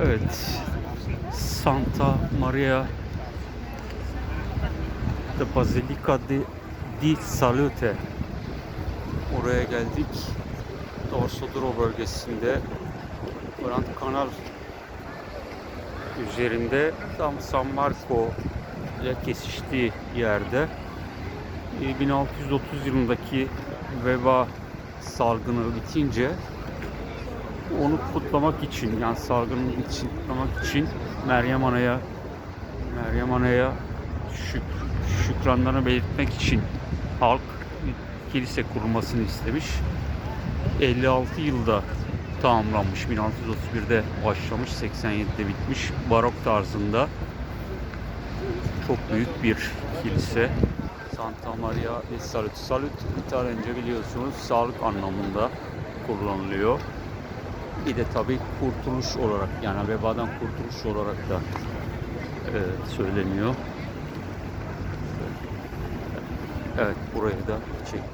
Evet. Santa Maria de Basilica di, di Salute. Oraya geldik. Dorsoduro bölgesinde Grand Kanal üzerinde tam San Marco ile kesiştiği yerde e, 1630 yılındaki veba salgını bitince onu kutlamak için yani salgının için kutlamak için Meryem Ana'ya Meryem Ana'ya şük, şükranlarını belirtmek için halk kilise kurulmasını istemiş. 56 yılda tamamlanmış. 1631'de başlamış, 87'de bitmiş. Barok tarzında çok büyük bir kilise. Santa Maria e Salute. Salute İtalyanca biliyorsunuz sağlık anlamında kullanılıyor. Bir de tabii kurtuluş olarak yani vebadan kurtuluş olarak da e, söyleniyor. Evet burayı da çekmiş.